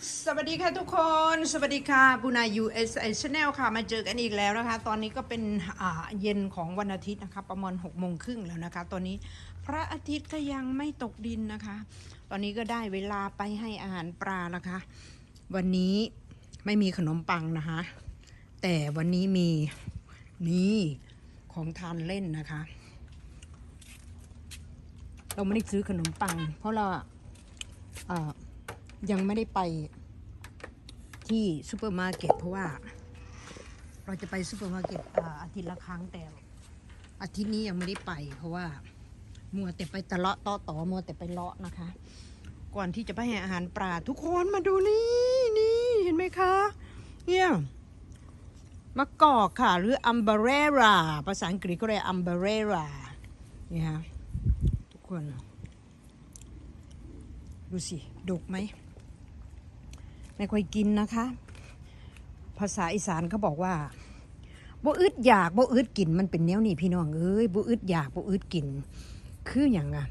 สวัสดีค่ะทุกคน สวัสดีค่ะบุนา USA Channel ค่ะ มาเจอกันอีกแล้วนะคะ ตอนนี้ก็เป็นอ่าเย็นของวันอาทิตย์นะคะ ประมาณ6กโมงครึ่งแล้วนะคะ ตอนนี้พระอาทิตย์ก็ยังไม่ตกดินนะคะ ตอนนี้ก็ได้เวลาไปให้อาหารปลาแล้วคะ วันนี้ไม่มีขนมปังนะคะ แต่วันนี้มีนี่ของทานเล่นนะคะ เราไม่ได้ซื้อขนมปัง เพราะเราอ่า ยังไม่ได้ไปที่ซูเปอร์มาร์เก็ตเพราะว่า เราจะไปซูเปอร์มาร์เก็ตอาทิตย์ละครั้งแต่อาทิตย์นี้ยังไม่ได้ไป เพราะว่า มัวแต่ไปตะเลาะต่อต่อมัวแต่ไปเลาะนะคะ ก่อนที่จะไปให้อาหารปลาทุกคนมาดูนี่นี่เห็นไหมคะ เนี่ยมะกอกค่ะ หรืออัมเบเรราภาษาอังกฤษก็เรียกอัมเบเรราเนี่ยฮะทุกคน ดูสิดกไหม ไม่ค่อยกินนะคะ ภาษาอีสานเขาบอกว่าบ่อึดอยากบ่อึดกินมันเป็นแนวนี่พี่น้องเอ้ยบ่อึดอยากบ่อึดกิน คืออย่างอะ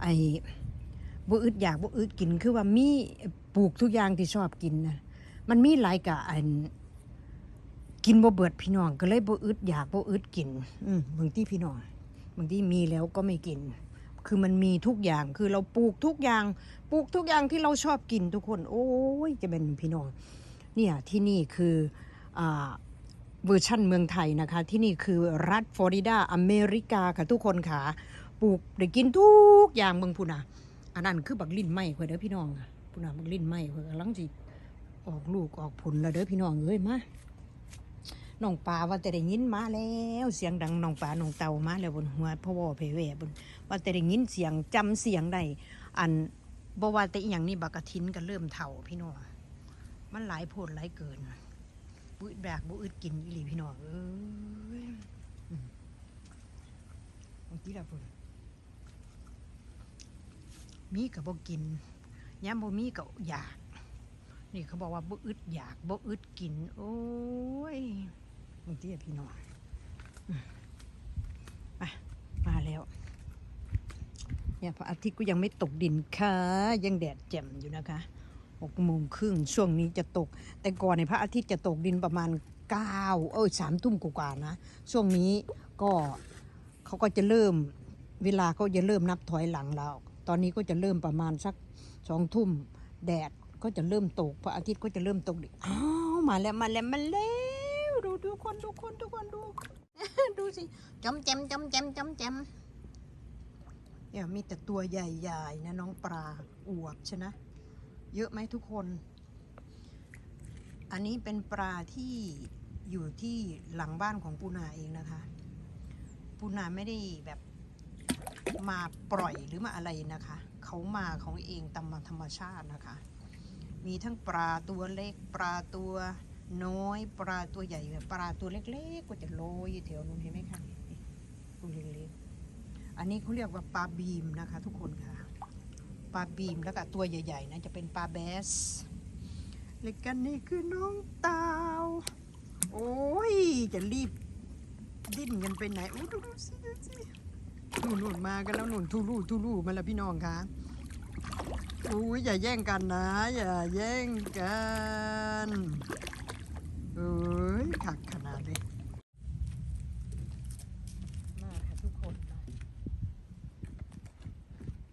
ไอ้บ่อึดอยากบ่อึดกิน คือว่ามีปลูกทุกอย่างที่ชอบกินนะมันมีหลายกะอันกินบ่เบิดพี่น้องก็เลยบ่อึดอยากบ่อึดกิน อืมบางที่พี่น้องบางที่มีแล้วก็ไม่กิน คือมันมีทุกอย่างคือเราปลูกทุกอย่าง ปลูกทุกอย่างที่เราชอบกินทุกคน โอ้ยจะเป็นพี่น้องเนี่ยที่นี่คืออาเวอร์ชั่นเมืองไทยนะคะ ที่นี่คือรัฐฟลอริดาอเมริกาค่ะทุกคนค่ะปลูกได้กินทุกอย่างเมืองพูนะอันนั้นคือบักลิ้นไหมเพื่อเด้อพี่น้องอะพูนะบักลิ้นไหมเพื่อกำลังจิออกลูกออกผลแล้วเด้อพี่น้องเอ้ยมา น้องปลาว่าแต่ได้ยินมาแล้ว เสียงดังน้องปลาน้องเต่ามาแล้วบนหัวพ่อวอเพเวบนว่าแต่ได้ยินเสียงจำเสียงได้อันบว่าแต่อย่างนี้บักกะทินก็เริ่มเถ่าพี่น้องมันหลายโพดหลายเกินบุอึดแบกบุอึดกินอีหลีพี่น้องเอ้ยอืมบางทีละพุ่นมีกับบ่กินย้ำบ่มีก็อยาก นี่เขาบอกว่าบ่อึดอยากบ่อึดกิน โอ้ย บางทีอะพี่น้องอืมไปมาแล้วเนี่ยพระอาทิตย์ก็ยังไม่ตกดินค่ะ ยังแดดแจ่มอยู่นะคะหกโมงครึ่งช่วงนี้จะตก แต่ก่อนในพระอาทิตย์จะตกดินประมาณเก้าเออสามทุ่มกว่านะ ช่วงนี้ก็เขาก็จะเริ่มเวลาเขาจะเริ่มนับถอยหลังแล้วตอนนี้ก็จะเริ่มประมาณสักสองทุ่มแดดก็จะเริ่มตก พระอาทิตย์ก็จะเริ่มตกดิอ้าวมาแล้วมาแล้วมาแล้ว ดูคนดูคนทุกคนดู ดูสิจำแจมจำแจมจำแจมเนี่ยมีแต่ตัวใหญ่ๆนะน้องปลาอวบชนะ เยอะไหมทุกคน อันนี้เป็นปลาที่อยู่ที่หลังบ้านของปูนาเองนะคะ ปูนาไม่ได้แบบมาปล่อยหรือมาอะไรนะคะ เขามาของเองตามธรรมชาตินะคะ มีทั้งปลาตัวเล็กปลาตัว น้อยปลาตัวใหญ่ปลาตัวเล็กๆก็จะโรยอยู่แถวนู้นเห็นไหมคะตัวเล็กๆอันนี้เขาเรียกว่าปลาบีมนะคะ ทุกคนค่ะปลาบีมแล้วก็ตัวใหญ่ ๆนะจะเป็นปลาแบสเล็กกันนี่คือน้องเตาโอ้ยจะรีบดิ้นกันไปไหนโอ้ดูสิดูสิหนุนหนุนมากันแล้วหนุนทูลูทูลูมาแล้วพี่น้องคะโอ้ยอย่าแย่งกันนะ อย่าแย่งกัน อ้ยขักขนาดเลยมาค่ะทุกคน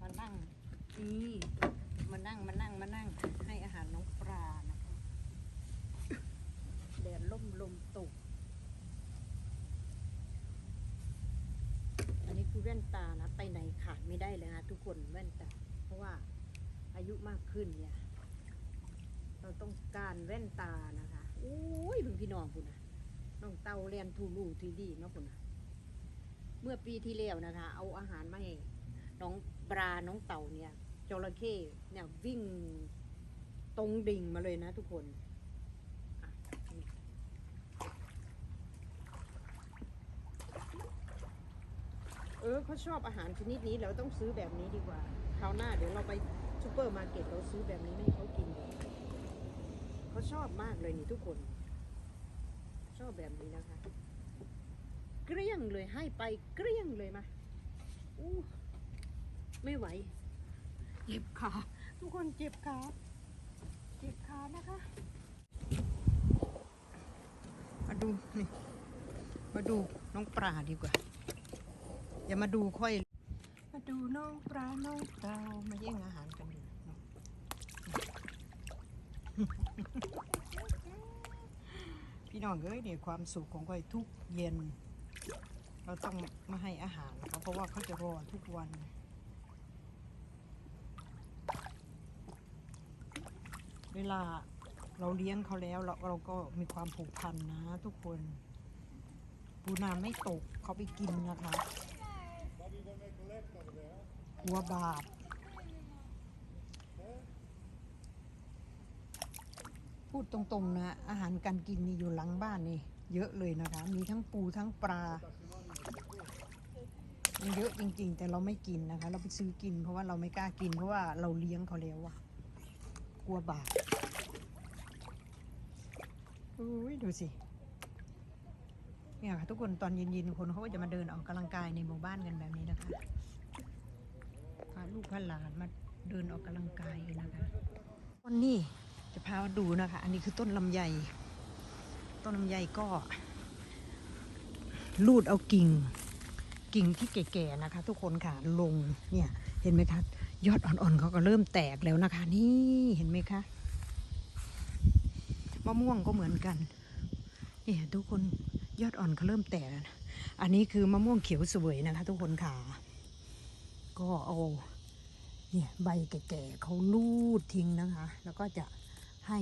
มานั่งนี่มานั่งมานั่งมานั่งให้อาหารน้องปลานะคะแดดล่มลมตก อันนี้คือแว่นตานะ ไปไหนขาดไม่ได้เลยนะทุกคนแว่นตา เพราะว่าอายุมากขึ้นเนี่ย เราต้องการแว่นตานะคะ โอ้ยเพิ่งพี่น้องคุณนะน้องเต่าเรียนทูลูทีดีเนาะคุณนะเมื่อปีที่แล้วนะคะ เอาอาหารมาให้น้องปลาน้องเต่าเนี่ยจระเข้เนี่ยวิ่งตรงดิ่งมาเลยนะทุกคนเออเขาชอบอาหารชนิดนี้เราต้องซื้อแบบนี้ดีกว่าคราวหน้าเดี๋ยวเราไปซูเปอร์มาร์เก็ตเราซื้อแบบนี้ให้เขากิน เขาชอบมากเลยนี่ทุกคน ชอบแบบนี้นะคะ เกลี้ยงเลยให้ไปเกลี้ยงเลยมาอู้ไม่ไหว เจ็บขา ทุกคนเจ็บขาเจ็บขานะคะมาดูนี่มาดูน้องปลาดีกว่า อย่ามาดูค่อย มาดูน้องปลาน้องเตามาแย่งอาหารกันดู พี่น้องเอ้ยเนี่ยความสุขของค่อยทุกเย็น เราต้องมาให้อาหารเขาเพราะว่าเขาจะรอทุกวันเวลาเราเลี้ยงเขาแล้วเราเราก็มีความผูกพันนะทุกคนปูนาไม่ตกเขาไปกินนะคะหัวบาป พูดตรงๆนะอาหารการกินนี่อยู่หลังบ้านนี่ เยอะเลยนะคะ มีทั้งปูทั้งปลา มันเยอะจริง ๆ แต่เราไม่กินนะคะ เราไปซื้อกิน เพราะว่าเราไม่กล้ากินเพราะว่าเราเลี้ยงเขาแล้วอะกลัวบาปอุ้ยดูสิเนี่ยค่ะทุกคนตอนเย็นๆคนเขาก็จะมาเดินออกกำลังกายในหมู่บ้านกันแบบนี้นะคะพาลูกพาหลานมาเดินออกกำลังกายกันนะคะวันนี้ จะพามาดูนะคะ อันนี้คือต้นลำไย ต้นลำไยก็ลูดเอากิ่ง กิ่งที่แก่ๆนะคะ ทุกคนค่ะลงเนี่ยเห็นไหมคะ ยอดอ่อนๆเขาก็เริ่มแตกแล้วนะคะ นี่เห็นไหมคะมะม่วงก็เหมือนกันเนี่ยทุกคนยอดอ่อนเขาเริ่มแตกแล้วนะอันนี้คือมะม่วงเขียวสวยนะคะ ทุกคนค่ะ ก็เอาเนี่ยใบแก่ๆเขาลูดทิ้งนะคะ แล้วก็จะ ให้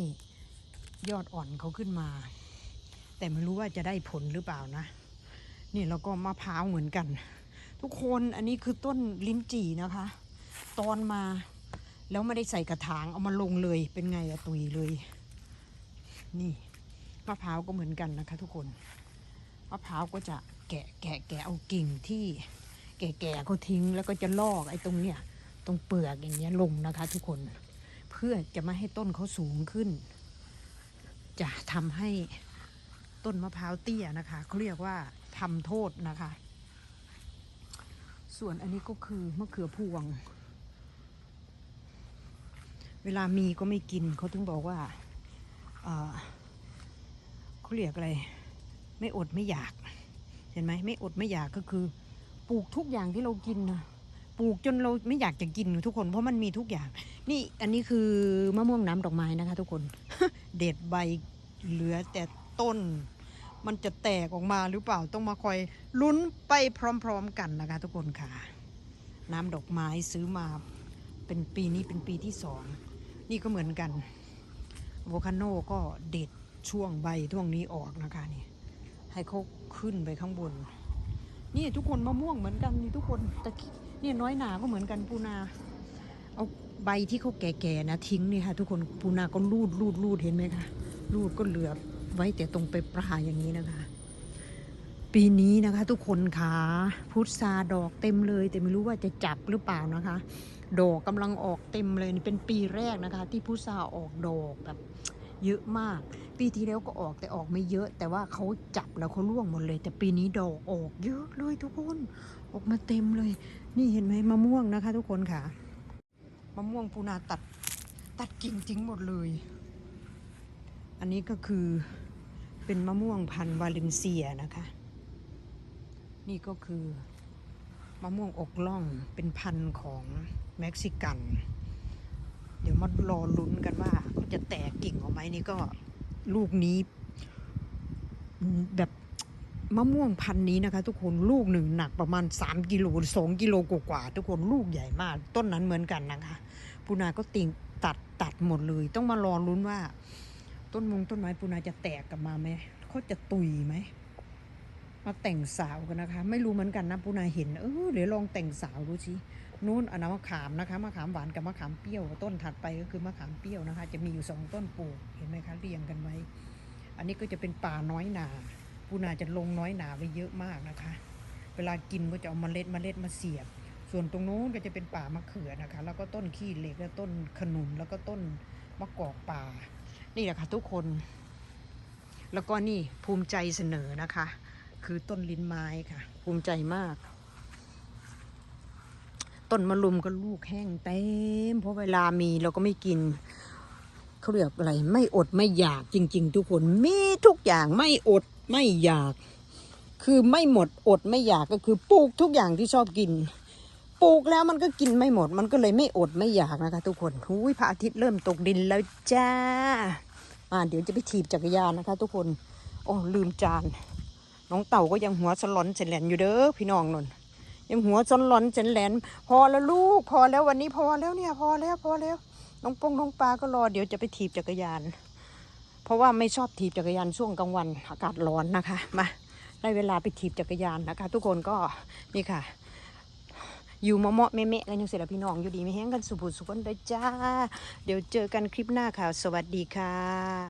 ยอดอ่อนเขาขึ้นมา แต่ไม่รู้ว่าจะได้ผลหรือเปล่านะ นี่แล้วก็มะพร้าวเหมือนกัน ทุกคนอันนี้คือต้นลิ้นจี่นะคะ ตอนมาแล้วไม่ได้ใส่กระถางเอามาลงเลยเป็นไงอะตุยเลย นี่มะพร้าวก็เหมือนกันนะคะ ทุกคนมะพร้าวก็จะแกะแกะแกะเอากิ่งที่ แก่ๆเขาทิ้งแล้วก็จะลอกไอ้ตรงเนี้ยตรงเปลือกอย่างเงี้ยลงนะคะ ทุกคน พื่อจะไม่ให้ต้นเขาสูงขึ้น จะทำให้ต้นมะพร้าวเตี้ยนะคะเขาเรียกว่าทำโทษนะคะ ส่วนอันนี้ก็คือมะเขือพวง เวลามีก็ไม่กินเขาถึงบอกว่าเอ่อเขาเรียกอะไร ไม่อดไม่อยาก เห็นไหมไม่อดไม่อยากก็คือ ปลูกทุกอย่างที่เรากินนะ ปลูกจนเราไม่อยากจะกินทุกคนเพราะมันมีทุกอย่าง นี่อันนี้คือมะม่วงน้ำดอกไม้นะคะ ทุกคน เด็ดใบเหลือแต่ต้น มันจะแตกออกมาหรือเปล่าต้องมาคอยลุ้นไปพร้อม ๆ กันนะคะ ทุกคนค่ะ น้ำดอกไม้ซื้อมาเป็นปีนี้เป็นปีที่สองนี่ก็เหมือนกันโวคาโนก็เด็ดช่วงใบช่วงนี้ออกนะคะนี่ให้เขาขึ้นไปข้างบน นี่ทุกคนมะม่วงเหมือนกันนี่ทุกคนแต่นี่ยน้อยหนาก็เหมือนกันปูนา เอาใบที่เขาแก่ๆนะทิ้งนี่ค่ะ ทุกคนปูนาก็รูดรูดรูดเห็นไหมคะรูดก็เหลือไว้แต่ตรงไปปลาอย่างนี้นะคะ ปีนี้นะคะ ทุกคนคะพุทราดอกเต็มเลย แต่ไม่รู้ว่าจะจับหรือเปล่านะคะ ดอกกำลังออกเต็มเลยเป็นปีแรกนะคะ ที่พุทราออกดอกแบบเยอะมาก ปีที่แล้วก็ออกแต่ออกไม่เยอะ แต่ว่าเขาจับแล้วเขาร่วงหมดเลย แต่ปีนี้ดอกออกเยอะเลยทุกคน ออกมาเต็มเลย นี่เห็นไหมมะม่วงนะคะ ทุกคนค่ะ มะม่วงปูนาตัด ตัดกิ่งทิ้งหมดเลย อันนี้ก็คือเป็นมะม่วงพันธุ์วาเลนเซียนะคะ นี่ก็คือมะม่วงอกล่องเป็นพันธุ์ของเม็กซิกัน เดี๋ยวมารอลุ้นกันว่าเขาจะแตกกิ่งออกไหมนี่ก็ลูกนี้แบบ มะม่วงพันนี้นะคะ ทุกคนลูกหนึ่งหนักประมาณ 3กิโลสองกิโลกว่าทุกคนลูกใหญ่มาก ต้นนั้นเหมือนกันนะคะปูนาก็ติงตัดตัดหมดเลย ต้องมารอลุ้นว่า ต้นมงต้นไม้ปูนาจะแตกกลับมาไหมเขาจะตุยไหมมาแต่งสาวกันนะคะ ไม่รู้เหมือนกันนะปูนาเห็นเออเดี๋ยวลองแต่งสาวดูสินู้นอันนั้นมะขามนะคะมะขามหวานกับมะขามเปรี้ยว ต้นถัดไปก็คือมะขามเปรี้ยวนะคะ จะมีอยู่สองต้นปลูกเห็นไหมคะเรียงกันไว้ อันนี้ก็จะเป็นป่าน้อยหนา ปูนาจะลงน้อยหนาไว้เยอะมากนะคะ เวลากินก็จะเอาเมล็ดเมล็ดมาเสียบ ส่วนตรงโน้นก็จะเป็นป่ามะเขือนะคะ แล้วก็ต้นขี้เหล็กแล้วต้นขนุนแล้วก็ต้นมะกอกป่า นี่แหละค่ะทุกคน แล้วก็นี่ภูมิใจเสนอนะคะ คือต้นลิ้นไม้ค่ะ ภูมิใจมาก ต้นมะลุมก็ลูกแห้งเต็มเพราะเวลามีเราก็ไม่กินเขาเรียกอะไร ไม่อดไม่อยากจริง ๆ ทุกคนมีทุกอย่างไม่อด ไม่อยาก คือไม่หมดอดไม่อยากก็คือปลูกทุกอย่างที่ชอบกิน ปลูกแล้วมันก็กินไม่หมด มันก็เลยไม่อดไม่อยากนะคะ ทุกคนหุยพระอาทิตย์เริ่มตกดินแล้วจ้าอ่าเดี๋ยวจะไปถีบจักรยานนะคะ ทุกคนโอ้ลืมจาน น้องเต่าก็ยังหัวสลอนเสนแหลนอยู่เด้อพี่น้องนนยังหัวสลอนเสนแหลน พอแล้วลูกพอแล้ววันนี้พอแล้วเนี่ย พอแล้วพอแล้วน้องปงน้องปลาก็รอเดี๋ยวจะไปถีบจักรยาน เพราะว่าไม่ชอบถีบจักรยานช่วงกลางวันอากาศร้อนนะคะมาได้เวลาไปถีบจักรยานนะคะ ทุกคนก็นี่ค่ะ อยู่เมาะๆแม่กันยังเสร็จแล้วพี่น้องอยู่ดีไม่แห้งกันสุบุสุขันได้จ้า เดี๋ยวเจอกันคลิปหน้าค่ะ สวัสดีค่ะ